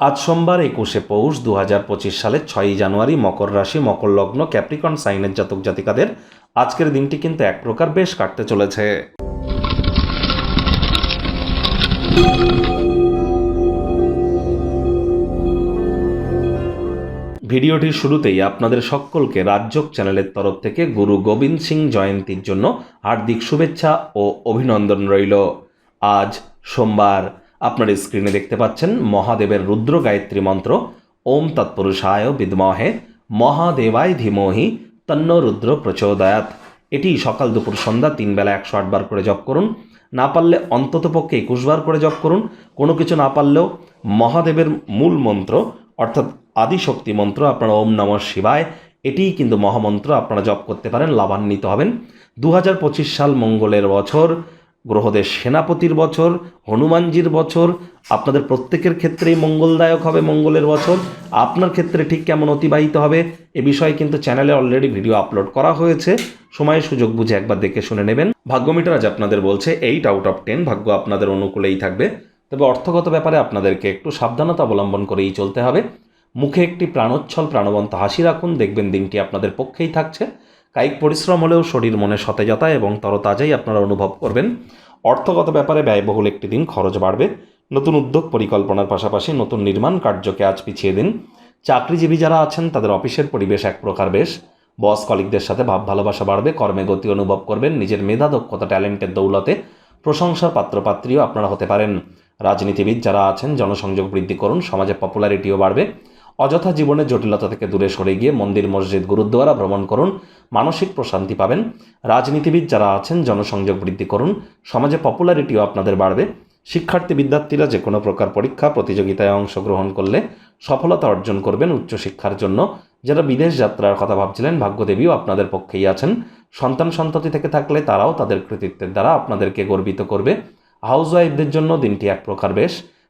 আজ সোমবার একুশে পৌষ দু হাজার পঁচিশ সালের ছয়ই জানুয়ারি মকর রাশি, মকর লগ্ন, ক্যাপ্রিকন, সাইনের জাতক জাতিকাদের আজকের দিনটি কিন্তু এক প্রকার বেশ কাটতে চলেছে। ভিডিওটির শুরুতেই আপনাদের সকলকে রাজ্যক চ্যানেলের তরফ থেকে গুরু গোবিন্দ সিং জয়ন্তীর জন্য হার্দিক শুভেচ্ছা ও অভিনন্দন রইল। আজ সোমবার আপনার স্ক্রিনে দেখতে পাচ্ছেন মহাদেবের রুদ্র গায়ত্রী মন্ত্র, ওম তৎপুরুষায় বিদ্মহে, মহাদেবায় ধীমহি, তন্ন রুদ্র প্রচোদয়াত। এটি সকাল দুপুর সন্ধ্যা তিন বেলা একশো আটবার করে জপ করুন। না পারলে অন্ততপক্ষে একুশবার করে জপ করুন। কোনো কিছু না পারলেও মহাদেবের মূল মন্ত্র, অর্থাৎ আদিশক্তি মন্ত্র, আপনারা ওম নম শিবায়, এটিই কিন্তু মহামন্ত্র। আপনারা জপ করতে পারেন, লাভান্বিত হবেন। দু হাজার পঁচিশ সাল মঙ্গলের বছর গ্রহদের সেনাপতির বছর, হনুমানজির বছর, আপনাদের প্রত্যেকের ক্ষেত্রেই মঙ্গলদায়ক হবে মঙ্গলের বছর। আপনার ক্ষেত্রে ঠিক কেমন অতিবাহিত হবে এ বিষয়ে কিন্তু চ্যানেলে অলরেডি ভিডিও আপলোড করা হয়েছে। সময় সুযোগ বুঝে একবার দেখে শুনে নেবেন। ভাগ্যমিটার আজ আপনাদের বলছে এইট আউট অফ টেন ভাগ্য আপনাদের অনুকূলেই থাকবে। তবে অর্থগত ব্যাপারে আপনাদেরকে একটু সাবধানতা অবলম্বন করেই চলতে হবে। মুখে একটি প্রাণোচ্ছল প্রাণবন্ত হাসি রাখুন, দেখবেন দিনটি আপনাদের পক্ষেই থাকছে। কায়িক পরিশ্রম হলেও শরীর মনে সতেজতা এবং তরতাজাই আপনারা অনুভব করবেন। অর্থগত ব্যাপারে ব্যয়বহুল একটি দিন খরচ বাড়বে। নতুন উদ্যোগ পরিকল্পনার পাশাপাশি নতুন নির্মাণ কার্যকে আজ পিছিয়ে দিন। চাকরিজীবী যারা আছেন, তাদের অফিসের পরিবেশ এক প্রকার বেশ। বস কলিকদের সাথে ভাব ভালোবাসা বাড়বে, কর্মে গতি অনুভব করবেন, নিজের মেধা, দক্ষতা, ট্যালেন্টের দৌলতে প্রশংসার পাত্রপাত্রীও আপনারা হতে পারেন। রাজনীতিবিদ যারা আছেন, জনসংযোগ বৃদ্ধি করুন, সমাজে পপুলারিটিও বাড়বে। অযথা জীবনের জটিলতা থেকে দূরে সরে গিয়ে মন্দির, মসজিদ, গুরুদ্বারা ভ্রমণ করুন, মানসিক প্রশান্তি পাবেন। রাজনীতিবিদ যারা আছেন, জনসংযোগ বৃদ্ধি করুন, সমাজে পপুলারিটিও আপনাদের বাড়বে। শিক্ষার্থী, বিদ্যার্থীরা যে কোনো প্রকার পরীক্ষা, প্রতিযোগিতায় অংশগ্রহণ করলে সফলতা অর্জন করবেন উচ্চশিক্ষার জন্য। যারা বিদেশ যাত্রার কথা ভাবছিলেন, ভাগ্যদেবীও আপনাদের পক্ষেই আছেন। সন্তান সন্ততি থেকে থাকলে তারাও তাদের কৃতিত্বের দ্বারা আপনাদেরকে গর্বিত করবে। হাউস ওয়াইফদের জন্য দিনটি এক প্রকার বেশ।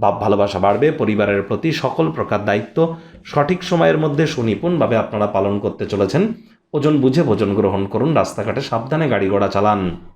ভাব ভালোবাসা বাড়বে, পরিবারের প্রতি সকল প্রকার দায়িত্ব সঠিক সময়ের মধ্যে সুনিপুণভাবে আপনারা পালন করতে চলেছেন। ওজন বুঝে ভোজন গ্রহণ করুন, রাস্তাঘাটে সাবধানে গাড়ি ঘোড়া চালান।